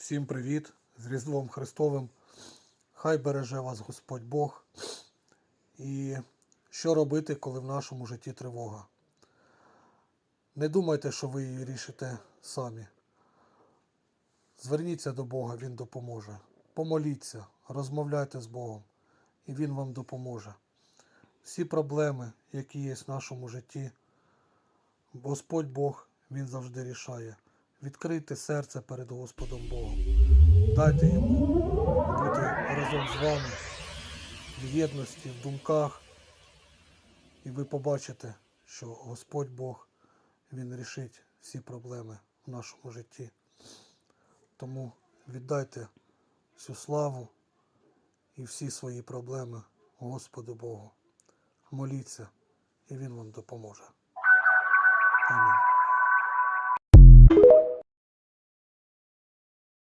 Всім привіт з Різдвом Христовим. Хай береже вас Господь Бог. І що робити, коли в нашому житті тривога? Не думайте, що ви її рішите самі. Зверніться до Бога, Він допоможе. Помоліться, розмовляйте з Богом, і Він вам допоможе. Всі проблеми, які є в нашому житті, Господь Бог, Він завжди рішає. Відкрийте серце перед Господом Богом. Дайте йому бути разом з вами в єдності, в думках. І ви побачите, що Господь Бог, Він рішить всі проблеми в нашому житті. Тому віддайте всю славу і всі свої проблеми Господу Богу. Моліться, і Він вам допоможе. Амінь.